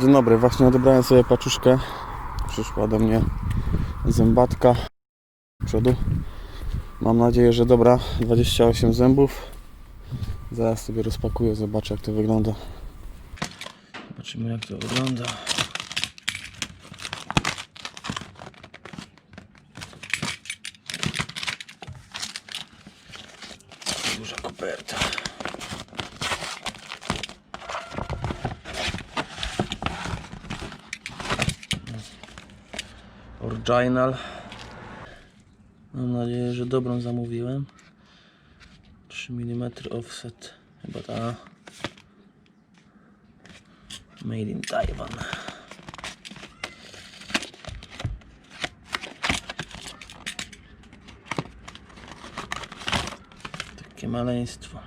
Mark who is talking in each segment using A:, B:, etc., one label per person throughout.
A: Dzień dobry, właśnie odebrałem sobie paczuszkę. Przyszła do mnie zębatka przodu. Mam nadzieję, że dobra. 28 zębów. Zaraz sobie rozpakuję, zobaczę jak to wygląda. Zobaczymy jak to wygląda. Duża koperta. Original. Mam nadzieję, że dobrą zamówiłem. 3 mm offset. Chyba ta. Made in Taiwan. Takie maleństwo.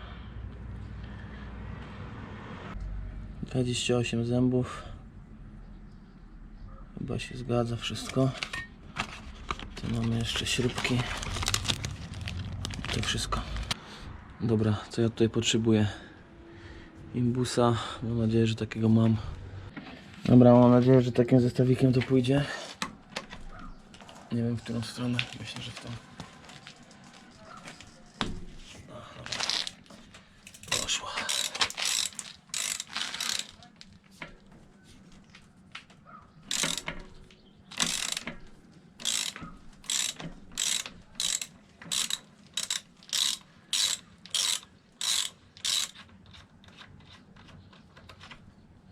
A: 28 zębów. Chyba się zgadza wszystko. Tu mamy jeszcze śrubki. To wszystko. Dobra, co ja tutaj potrzebuję? Imbusa. Mam nadzieję, że takiego mam. Dobra, mam nadzieję, że takim zestawikiem to pójdzie. Nie wiem w którą stronę. Myślę, że w tą. No, dobra. Poszła.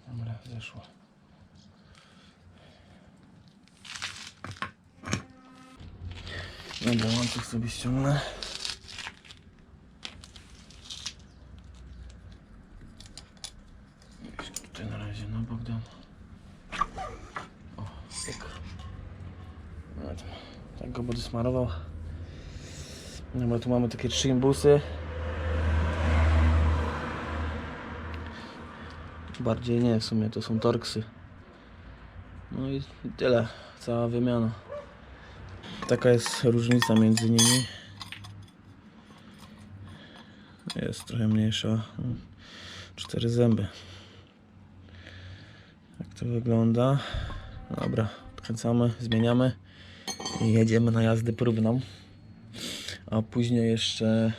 A: Dobra, zeszło. Dobra, łańcuch sobie ściągnę. Tutaj na razie na bok dam. O, pyk. No, Tak go będę smarował. Dobra, tu mamy takie trzy imbusy. Bardziej nie, w sumie to są torksy. No i tyle, cała wymiana. Taka jest różnica między nimi. Jest trochę mniejsza. Cztery zęby. Jak to wygląda? Dobra, odkręcamy, zmieniamy i jedziemy na jazdę próbną. A później jeszcze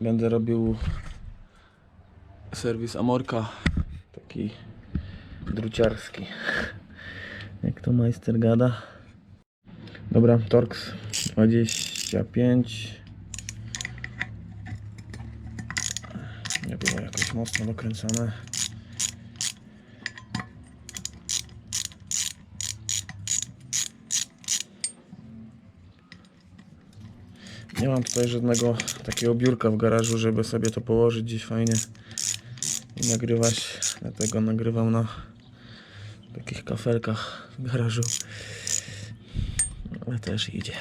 A: będę robił serwis Amorka. Taki druciarski. Jak to majster gada. Dobra, Torx 25. Nie było jakoś mocno dokręcone. Nie mam tutaj żadnego takiego biurka w garażu, żeby sobie to położyć gdzieś fajnie i nagrywać. Dlatego nagrywam na takich kafelkach w garażu. Ale też idzie.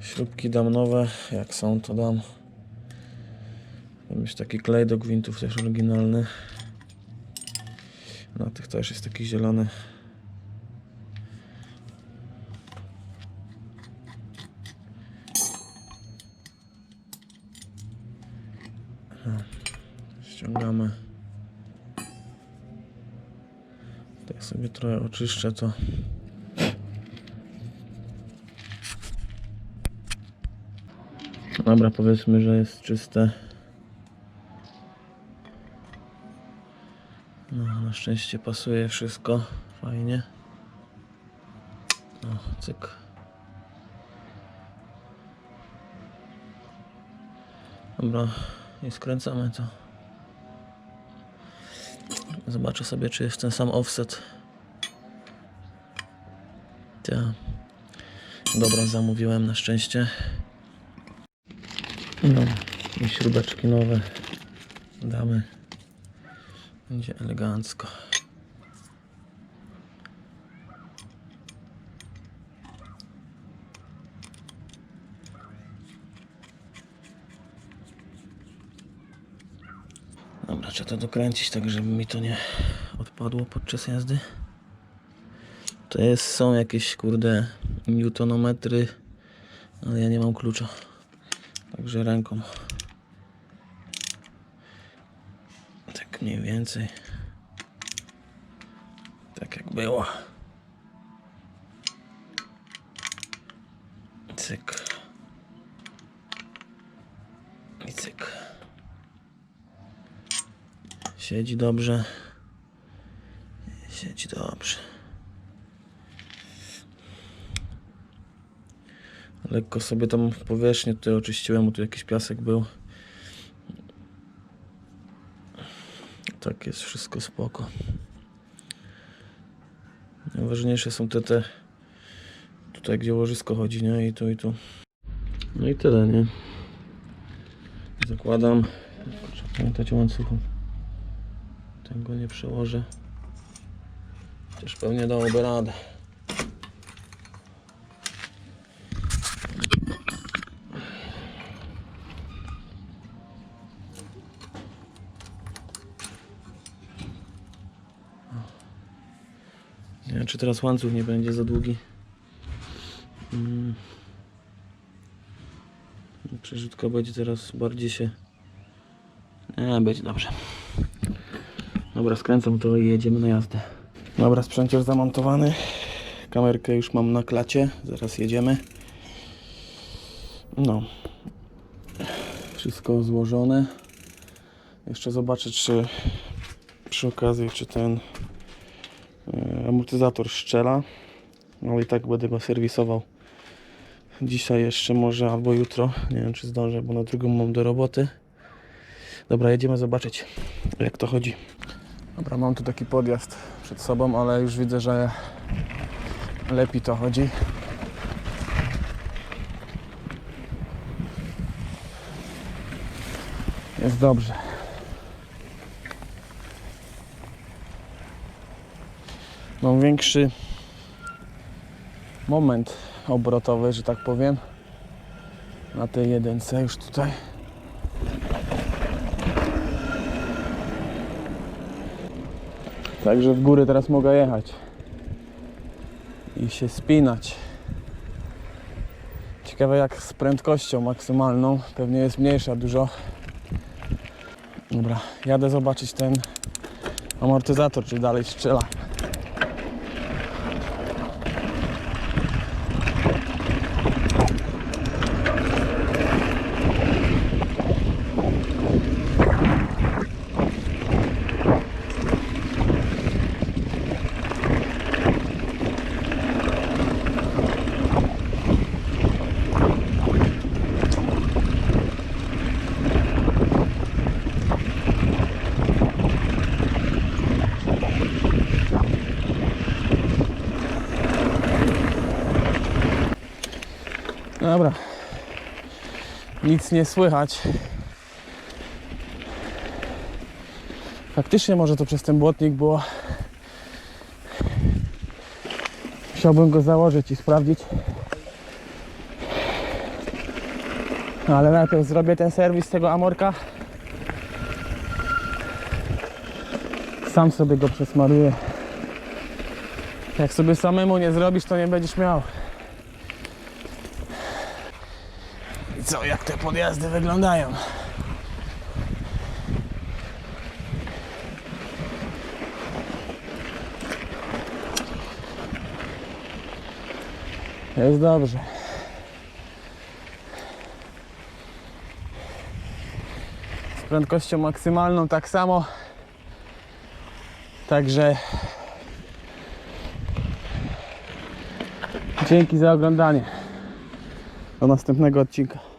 A: Śrubki dam nowe, jak są to dam. Mam już taki klej do gwintów też oryginalny. Na tych też jest taki zielony. Ściągamy. Tak sobie trochę oczyszczę to. Dobra, powiedzmy, że jest czyste. No, na szczęście pasuje wszystko. Fajnie. O, cyk. Dobra, i skręcamy to. Zobaczę sobie, czy jest ten sam offset. Tak. Dobra, zamówiłem na szczęście. No, i śrubeczki nowe damy. Będzie elegancko. Dobra, trzeba to dokręcić tak, żeby mi to nie odpadło podczas jazdy. To jest, są jakieś kurde newtonometry Ale ja nie mam klucza. Także ręką. Tak mniej więcej. Tak jak było. Cyk. I cyk. Siedzi dobrze. Siedzi dobrze. Lekko sobie tam powierzchnię tutaj oczyściłem, bo tu jakiś piasek był. Tak jest wszystko spoko. Najważniejsze są te, te tutaj gdzie łożysko chodzi, nie? I tu, i tu. No i tyle, nie? Zakładam. Trzeba pamiętać o łańcuchu. Tego nie przełożę. Chociaż pewnie dałoby radę. Nie wiem, czy teraz łańcuch nie będzie za długi. Mm. Przerzutka będzie teraz bardziej się... Nie, będzie dobrze. Dobra, skręcam to i jedziemy na jazdę. Dobra, sprzęt już zamontowany. Kamerkę już mam na klacie. Zaraz jedziemy. No. Wszystko złożone. Jeszcze zobaczę, czy przy okazji, czy ten e, amortyzator szczela. No i tak będę go serwisował. Dzisiaj jeszcze może albo jutro. Nie wiem czy zdążę, bo na drugą mam do roboty. Dobra, jedziemy zobaczyć jak to chodzi. Dobra, mam tu taki podjazd przed sobą, ale już widzę, że lepiej to chodzi. Jest dobrze. Mam większy moment obrotowy, że tak powiem. Na tej jedynce już tutaj. Także w górę teraz mogę jechać. I się spinać. Ciekawe jak z prędkością maksymalną. Pewnie jest mniejsza dużo. Dobra, jadę zobaczyć ten amortyzator, czy dalej strzela. Dobra. Nic nie słychać. Faktycznie może to przez ten błotnik było. Musiałbym go założyć i sprawdzić. No, Ale najpierw zrobię ten serwis tego amorka. Sam sobie go przesmaruję. Jak sobie samemu nie zrobisz, to nie będziesz miał. Co, jak te podjazdy wyglądają? Jest dobrze. Z prędkością maksymalną tak samo. Także dzięki za oglądanie. Do następnego odcinka.